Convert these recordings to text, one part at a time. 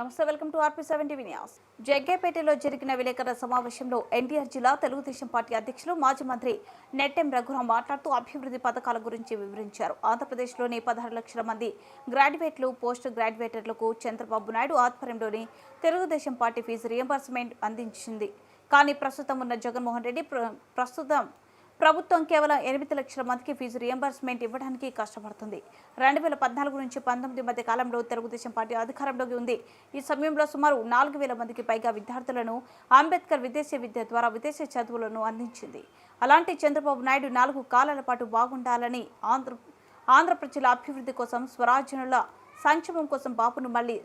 నమస్తే welcome to RP seven TV news. జగ్గేపేటలో జరిగిన విలేకరుల సమావేశంలో ఎన్టీఆర్ జిల్లా తెలుగుదేశం పార్టీ అధ్యక్షులు మాజీ మంత్రి నెట్టెం రఘురాం మాట్లాడుతూ అభివృద్ధి పథకాల గురించి వివరించారు. ఆంధ్రప్రదేశ్లోని పదహారు లక్షల మంది గ్రాడ్యుయేట్లు పోస్ట్ గ్రాడ్యుయేటర్లకు చంద్రబాబు నాయుడు ఆధ్వర్యంలోని తెలుగుదేశం పార్టీ ఫీజు రియంబర్స్మెంట్ అందించింది. కానీ ప్రస్తుతం ఉన్న జగన్మోహన్ రెడ్డి ప్ర- ప్రస్తుతం ప్రభుత్వం కేవలం ఎనిమిది లక్షల మందికి ఫీజు రియంబర్స్మెంట్ ఇవ్వడానికి కష్టపడుతుంది. రెండు వేల పద్నాలుగు నుంచి పంతొమ్మిది మధ్య కాలంలో తెలుగుదేశం పార్టీ అధికారంలోకి ఉంది. ఈ సమయంలో సుమారు నాలుగు వేల మందికి పైగా విద్యార్థులను అంబేద్కర్ విదేశీ విద్య ద్వారా విదేశీ చదువులను అందించింది. అలాంటి చంద్రబాబు నాయుడు నాలుగు కాలాల పాటు బాగుండాలని ఆంధ్ర ఆంధ్ర ప్రజల అభివృద్ధి కోసం స్వరాజ్యనుల సంక్షేమం కోసం బాపును మళ్ళీ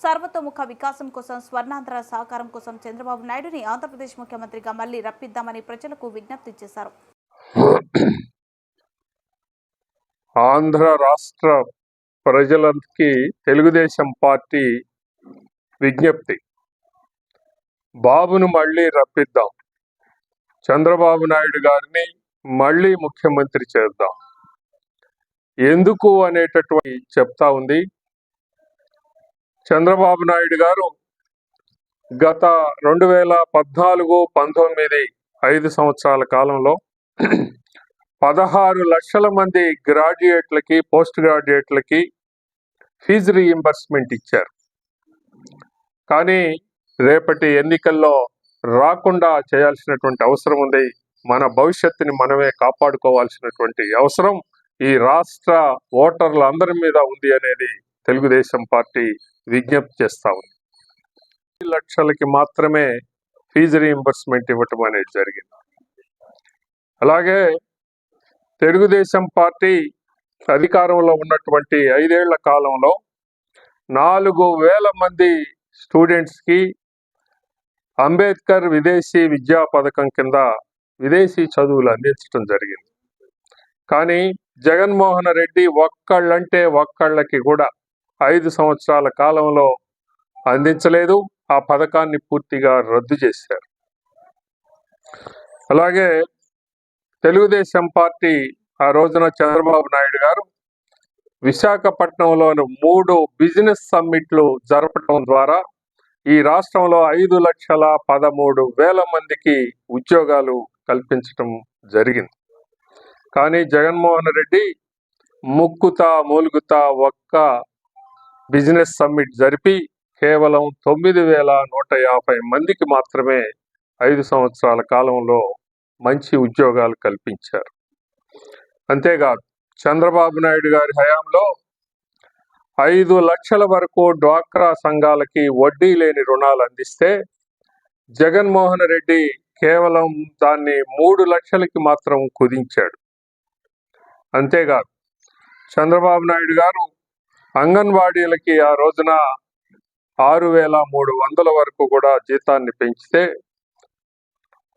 సర్వతోముఖ వికాసం కోసం స్వర్ణాంధ్ర సహకారం కోసం చంద్రబాబు నాయుడుని ఆంధ్రప్రదేశ్ ముఖ్యమంత్రిగా మళ్ళీ రప్పిద్దామని ప్రజలకు విజ్ఞప్తి చేశారు. ఆంధ్ర రాష్ట్ర ప్రజలకి తెలుగుదేశం పార్టీ విజ్ఞప్తి. బాబును మళ్ళీ రప్పిద్దాం. చంద్రబాబు నాయుడు గారిని మళ్ళీ ముఖ్యమంత్రి చేద్దాం. ఎందుకు అనేటటువంటి చెప్తా ఉంది. చంద్రబాబు నాయుడు గారు గత రెండు వేల పద్నాలుగు పంతొమ్మిది ఐదు సంవత్సరాల కాలంలో పదహారు లక్షల మంది గ్రాడ్యుయేట్లకి పోస్ట్ గ్రాడ్యుయేట్లకి ఫీజు రీయింబర్స్మెంట్ ఇచ్చారు. కానీ రేపటి ఎన్నికల్లో రాకుండా చేయాల్సినటువంటి అవసరం ఉంది. మన భవిష్యత్తుని మనమే కాపాడుకోవాల్సినటువంటి అవసరం ఈ రాష్ట్ర ఓటర్ల అందరి మీద ఉంది అనేది తెలుగుదేశం పార్టీ విజ్ఞప్తి చేస్తా ఉంది. లక్షలకి మాత్రమే ఫీజు రీయింబర్స్మెంట్ ఇవ్వటం అనేది జరిగింది. అలాగే తెలుగుదేశం పార్టీ అధికారంలో ఉన్నటువంటి ఐదేళ్ళ కాలంలో నాలుగు వేల మంది స్టూడెంట్స్కి అంబేద్కర్ విదేశీ విద్యా పథకం కింద విదేశీ చదువులు అందించడం జరిగింది. కానీ జగన్మోహన్ రెడ్డి ఒక్కళ్ళంటే ఒక్కళ్ళకి కూడా ఐదు సంవత్సరాల కాలంలో అందించలేదు. ఆ పథకాన్ని పూర్తిగా రద్దు చేశారు. అలాగే తెలుగుదేశం పార్టీ ఆ రోజున చంద్రబాబు నాయుడు గారు విశాఖపట్నంలోని మూడు బిజినెస్ సమ్మిట్లు జరపడం ద్వారా ఈ రాష్ట్రంలో ఐదు లక్షల పదమూడు వేల మందికి ఉద్యోగాలు కల్పించటం జరిగింది. కానీ జగన్మోహన్ రెడ్డి ముక్కుతా మూలుగుతా ఒక్క బిజినెస్ సమ్మిట్ జరిపి కేవలం తొమ్మిది వేల నూట యాభై మందికి మాత్రమే ఐదు సంవత్సరాల కాలంలో మంచి ఉద్యోగాలు కల్పించారు. అంతేకాదు చంద్రబాబు నాయుడు గారి హయాంలో ఐదు లక్షల వరకు డ్వాక్రా సంఘాలకి వడ్డీ లేని రుణాలు అందిస్తే జగన్మోహన్ రెడ్డి కేవలం దాన్ని మూడు లక్షలకి మాత్రం కుదించాడు. అంతేకాదు చంద్రబాబు నాయుడు గారు అంగన్వాడీలకి ఆ రోజున ఆరు వేల మూడు వందల వరకు కూడా జీతాన్ని పెంచితే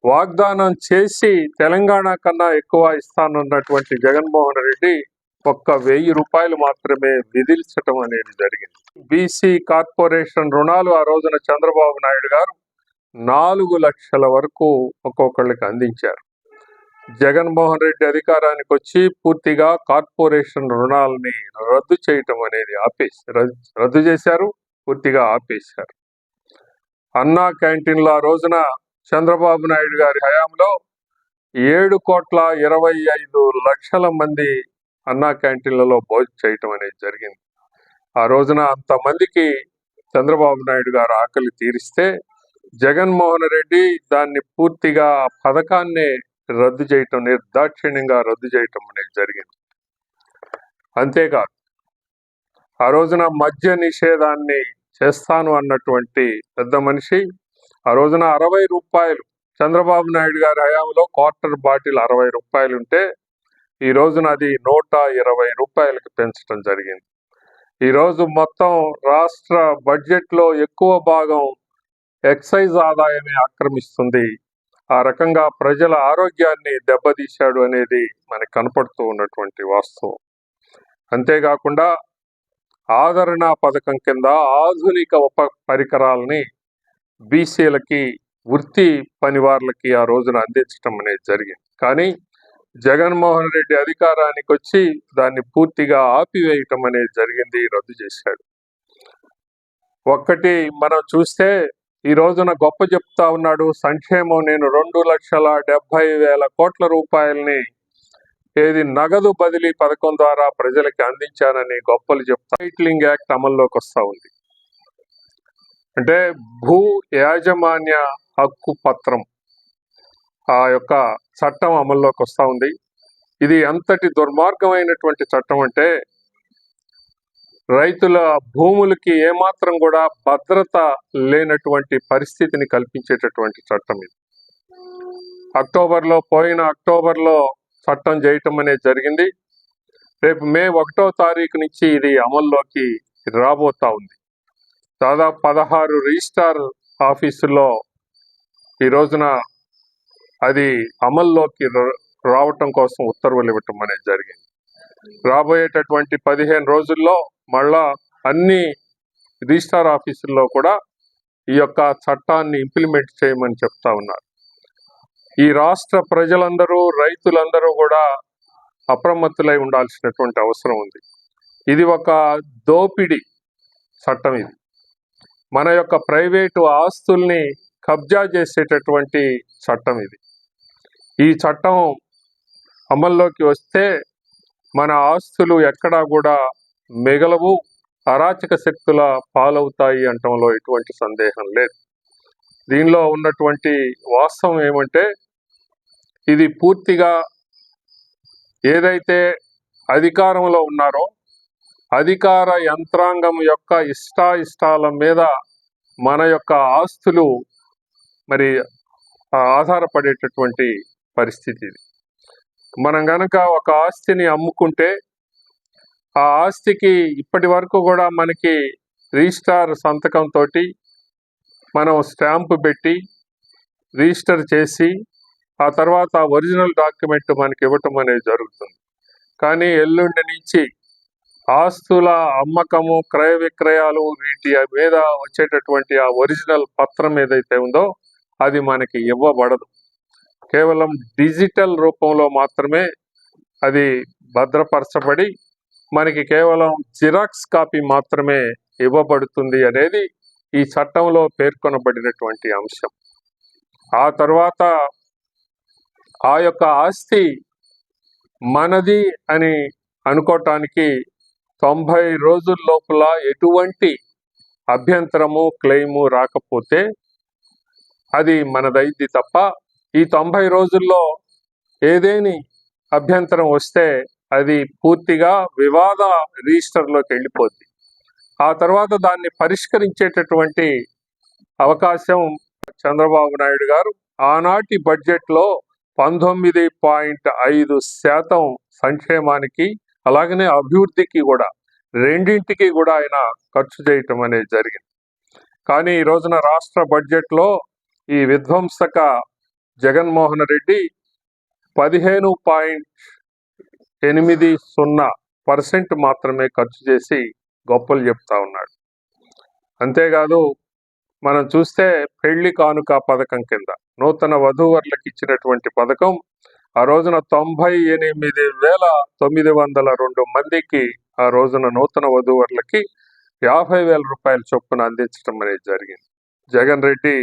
వాగ్దానం చేసి తెలంగాణ కన్నా ఎక్కువ ఇస్తానన్నటువంటి జగన్మోహన్ రెడ్డి ఒక్క వెయ్యి రూపాయలు మాత్రమే విధిల్చటం అనేది జరిగింది. బీసీ కార్పొరేషన్ రుణాలు ఆ రోజున చంద్రబాబు నాయుడు గారు నాలుగు లక్షల వరకు ఒక్కొక్కళ్ళకి అందించారు. జగన్మోహన్ రెడ్డి అధికారానికి వచ్చి పూర్తిగా కార్పొరేషన్ రుణాలని రద్దు చేయటం అనేది ఆపేసి రద్దు- రద్దు చేశారు పూర్తిగా ఆపేశారు. అన్నా క్యాంటీన్లో ఆ రోజున చంద్రబాబు నాయుడు గారి హయాంలో ఏడు కోట్ల ఇరవై ఐదు లక్షల మంది అన్నా క్యాంటీన్లలో భోజనం చేయటం అనేది జరిగింది. ఆ రోజున అంతమందికి చంద్రబాబు నాయుడు గారు ఆకలి తీరిస్తే జగన్మోహన్ రెడ్డి దాన్ని పూర్తిగా ఆ పథకాన్నే రద్దు చేయటం నిర్దాక్షిణ్యంగా రద్దు చేయటం అనేది జరిగింది. అంతేకాదు ఆ రోజున మద్య నిషేధాన్ని చేస్తాను అన్నటువంటి పెద్ద మనిషి ఆ రోజున అరవై రూపాయలు చంద్రబాబు నాయుడు గారి హయాంలో క్వార్టర్ బాటిల్ అరవై రూపాయలు ఉంటే ఈ రోజున అది నూట ఇరవై రూపాయలకి పెంచడం జరిగింది. ఈరోజు మొత్తం రాష్ట్ర బడ్జెట్లో ఎక్కువ భాగం ఎక్సైజ్ ఆదాయమే ఆక్రమిస్తుంది. ఆ రకంగా ప్రజల ఆరోగ్యాన్ని దెబ్బతీశాడు అనేది మనకు కనపడుతూ ఉన్నటువంటి వాస్తవం. అంతేకాకుండా ఆదరణ పథకం కింద ఆధునిక ఉప పరికరాలని బీసీలకి వృత్తి పనివార్లకి ఆ రోజున అందించడం అనేది జరిగింది. కానీ జగన్మోహన్ రెడ్డి అధికారానికి వచ్చి దాన్ని పూర్తిగా ఆపివేయటం అనేది జరిగింది రద్దు చేశాడు. ఒక్కటి మనం చూస్తే ఈ రోజున గొప్ప చెప్తా ఉన్నాడు సంక్షేమం నేను రెండు లక్షల డెబ్బై వేల కోట్ల రూపాయలని ఏది నగదు బదిలీ పథకం ద్వారా ప్రజలకి అందించానని గొప్పలు చెప్తా టైటిలింగ్ యాక్ట్ అమల్లోకి వస్తూ ఉంది. అంటే భూ యాజమాన్య హక్కు పత్రం ఆ యొక్క చట్టం అమల్లోకి వస్తూ ఉంది. ఇది ఎంతటి దుర్మార్గమైనటువంటి చట్టం అంటే రైతుల భూములకి ఏమాత్రం కూడా భద్రత లేనటువంటి పరిస్థితిని కల్పించేటటువంటి చట్టం ఇది. అక్టోబర్లో పోయిన అక్టోబర్లో చట్టం చేయటం అనేది జరిగింది. రేపు మే ఒకటో తారీఖు నుంచి ఇది అమల్లోకి రాబోతా ఉంది. దాదాపు పదహారు రిజిస్టార్ ఆఫీసుల్లో ఈ రోజున అది అమల్లోకి రావటం కోసం ఉత్తర్వులు ఇవ్వటం అనేది జరిగింది. రాబోయేటటువంటి పదిహేను రోజుల్లో మళ్ళా అన్ని రిజిస్టార్ ఆఫీసుల్లో కూడా ఈ యొక్క చట్టాన్ని ఇంప్లిమెంట్ చేయమని చెప్తా ఉన్నారు. ఈ రాష్ట్ర ప్రజలందరూ రైతులందరూ కూడా అప్రమత్తులై ఉండాల్సినటువంటి అవసరం ఉంది. ఇది ఒక దోపిడి చట్టం ఇది. మన యొక్క ప్రైవేటు ఆస్తుల్ని కబ్జా చేసేటటువంటి చట్టం ఇది. ఈ చట్టం అమల్లోకి వస్తే మన ఆస్తులు ఎక్కడా కూడా మిగలవు అరాచక శక్తుల పాలవుతాయి అంటంలో ఎటువంటి సందేహం లేదు. దీనిలో ఉన్నటువంటి వాస్తవం ఏమంటే ఇది పూర్తిగా ఏదైతే అధికారంలో ఉన్నారో అధికార యంత్రాంగం యొక్క ఇష్టాయిష్టాల మీద మన యొక్క ఆస్తులు మరి ఆధారపడేటటువంటి పరిస్థితి ఇది. మనం గనక ఒక ఆస్తిని అమ్ముకుంటే ఆ ఆస్తికి ఇప్పటి వరకు కూడా మనకి రిజిస్టార్ సంతకంతో మనం స్టాంపు పెట్టి రిజిస్టర్ చేసి ఆ తర్వాత ఒరిజినల్ డాక్యుమెంట్ మనకి ఇవ్వటం అనేది జరుగుతుంది. కానీ ఎల్లుండి నుంచి ఆస్తుల అమ్మకము క్రయ విక్రయాలు వీటి మీద వచ్చేటటువంటి ఆ ఒరిజినల్ పత్రం ఏదైతే ఉందో అది మనకి ఇవ్వబడదు. కేవలం డిజిటల్ రూపంలో మాత్రమే అది భద్రపరచబడి మనకి కేవలం జిరాక్స్ కాపీ మాత్రమే ఇవ్వబడుతుంది అనేది ఈ చట్టంలో పేర్కొనబడినటువంటి అంశం. ఆ తర్వాత ఆ యొక్క ఆస్తి మనది అని అనుకోవటానికి తొంభై రోజుల లోపల ఎటువంటి అభ్యంతరము క్లెయిము రాకపోతే అది మనదైద్ది తప్ప ఈ తొంభై రోజుల్లో ఏదేని అభ్యంతరం వస్తే అది పూర్తిగా వివాద రిజిస్టర్లోకి వెళ్ళిపోద్ది. ఆ తర్వాత దాన్ని పరిష్కరించేటటువంటి అవకాశం చంద్రబాబు నాయుడు గారు ఆనాటి బడ్జెట్లో పంతొమ్మిది పాయింట్ ఐదు శాతం సంక్షేమానికి అలాగనే అభివృద్ధికి కూడా రెండింటికి కూడా ఆయన ఖర్చు చేయటం అనేది జరిగింది. కానీ ఈ రోజున రాష్ట్ర బడ్జెట్లో ఈ విధ్వంసక జగన్మోహన్ రెడ్డి పదిహేను పాయింట్ ఎనిమిది సున్నా పర్సెంట్ మాత్రమే ఖర్చు చేసి గొప్పలు చెప్తా ఉన్నాడు. అంతేకాదు మనం చూస్తే పెళ్ళి కానుక పథకం కింద నూతన వధూవరులకు ఇచ్చినటువంటి పథకం ఆ రోజున తొంభై ఎనిమిది వేల తొమ్మిది వందల రెండు మందికి ఆ రోజున నూతన వధూవరులకి యాభై వేల రూపాయల చొప్పున అందించడం అనేది జరిగింది. జగన్ రెడ్డి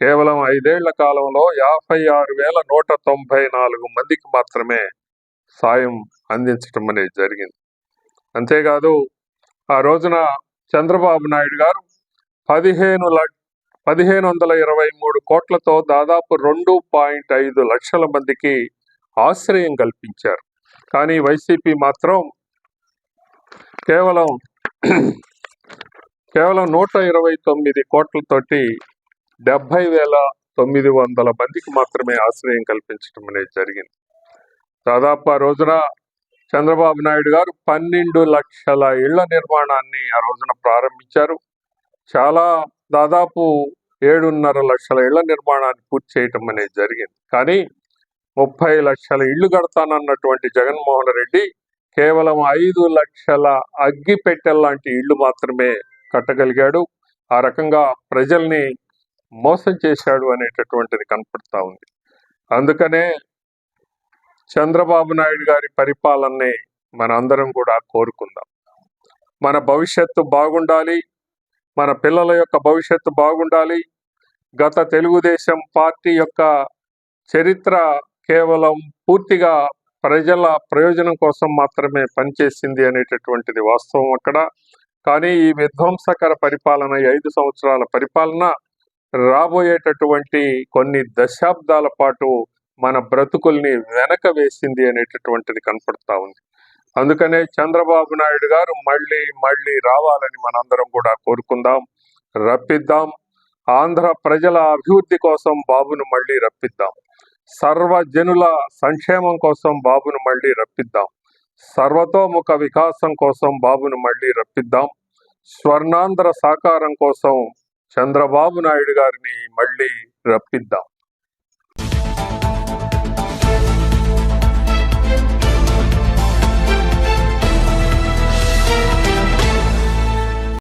కేవలం ఐదేళ్ళ కాలంలో యాభై ఆరు వేల నూట తొంభై నాలుగు మందికి మాత్రమే సాయం అందించడం అనేది జరిగింది. అంతేకాదు ఆ రోజున చంద్రబాబు నాయుడు గారు పదిహేను పదిహేను వందల ఇరవై మూడు కోట్లతో దాదాపు రెండు పాయింట్ ఐదు లక్షల మందికి ఆశ్రయం కల్పించారు. కానీ వైసీపీ మాత్రం కేవలం కేవలం నూట ఇరవై తొమ్మిది కోట్లతోటి డెబ్బై వేల తొమ్మిది వందల మందికి మాత్రమే ఆశ్రయం కల్పించడం అనేది జరిగింది. దాదాపు ఆ రోజున చంద్రబాబు నాయుడు గారు పన్నెండు లక్షల ఇళ్ళ నిర్మాణాన్ని ఆ రోజున ప్రారంభించారు. చాలా దాదాపు ఏడున్నర లక్షల ఇళ్ళ నిర్మాణాన్ని పూర్తి చేయటం అనేది జరిగింది. కానీ ముప్పై లక్షల ఇళ్ళు కడతానన్నటువంటి జగన్మోహన్ రెడ్డి కేవలం ఐదు లక్షల అగ్గి లాంటి ఇళ్ళు మాత్రమే కట్టగలిగాడు. ఆ రకంగా ప్రజల్ని మోసం చేశాడు అనేటటువంటిది కనపడతా ఉంది. అందుకనే చంద్రబాబు నాయుడు గారి పరిపాలనని మన అందరం కూడా కోరుకుందాం. మన భవిష్యత్తు బాగుండాలి. మన పిల్లల యొక్క భవిష్యత్తు బాగుండాలి. గత తెలుగుదేశం పార్టీ యొక్క చరిత్ర కేవలం పూర్తిగా ప్రజల ప్రయోజనం కోసం మాత్రమే పనిచేసింది అనేటటువంటిది వాస్తవం అక్కడ. కానీ ఈ విధ్వంసకర పరిపాలన ఈ ఐదు సంవత్సరాల పరిపాలన రాబోయేటటువంటి కొన్ని దశాబ్దాల పాటు మన బ్రతుకుల్ని వెనక వేసింది అనేటటువంటిది కనపడతా ఉంది. అందుకనే చంద్రబాబు నాయుడు గారు మళ్ళీ మళ్ళీ రావాలని మనందరం కూడా కోరుకుందాం రప్పిద్దాం. ఆంధ్ర ప్రజల అభివృద్ధి కోసం బాబును మళ్ళీ రప్పిద్దాం. సర్వజనుల సంక్షేమం కోసం బాబును మళ్ళీ రప్పిద్దాం. సర్వతోముఖ వికాసం కోసం బాబును మళ్ళీ రప్పిద్దాం. స్వర్ణాంధ్ర సాకారం కోసం చంద్రబాబు నాయుడు గారిని మళ్ళీ రప్పిద్దాం.